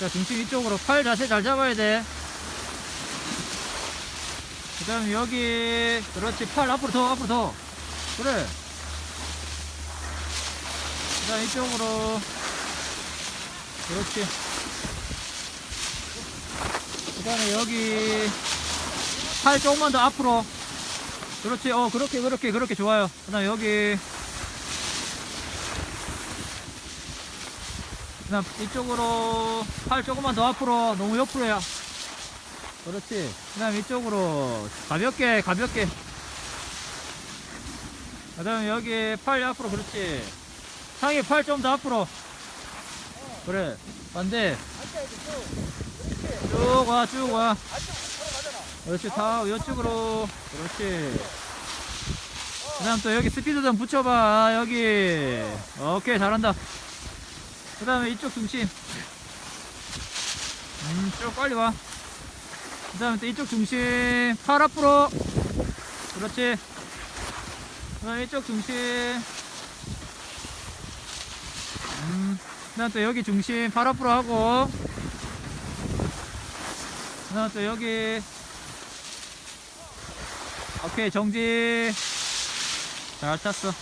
자, 중심 이쪽으로 팔 자세 잘 잡아야 돼. 그 다음에 여기, 그렇지. 팔 앞으로 더, 앞으로 더. 그래. 그 다음 이쪽으로. 그렇지. 그 다음에 여기, 팔 조금만 더 앞으로. 그렇지. 어, 그렇게, 그렇게, 그렇게 좋아요. 그 다음에 여기. 그 다음 이쪽으로 팔 조금만 더 앞으로 너무 옆으로 야. 그렇지. 그 다음 이쪽으로 가볍게 가볍게. 그 다음에 여기 팔 앞으로 그렇지. 상이 팔 좀 더 앞으로. 그래 반대. 쭉와 쭉와. 그렇지 다 이쪽으로. 그렇지. 그 다음 또 여기 스피드 좀 붙여봐. 여기. 오케이 잘한다 그 다음에 이쪽 중심 음, 쭉 빨리 와. 그 다음에 또 이쪽 중심, 팔 앞으로. 그렇지. 그 다음에 이쪽 중심. 음, 그 다음에 또 여기 중심, 팔 앞으로 하고. 그 다음에 또 여기. 오케이, 정지. 잘 탔어.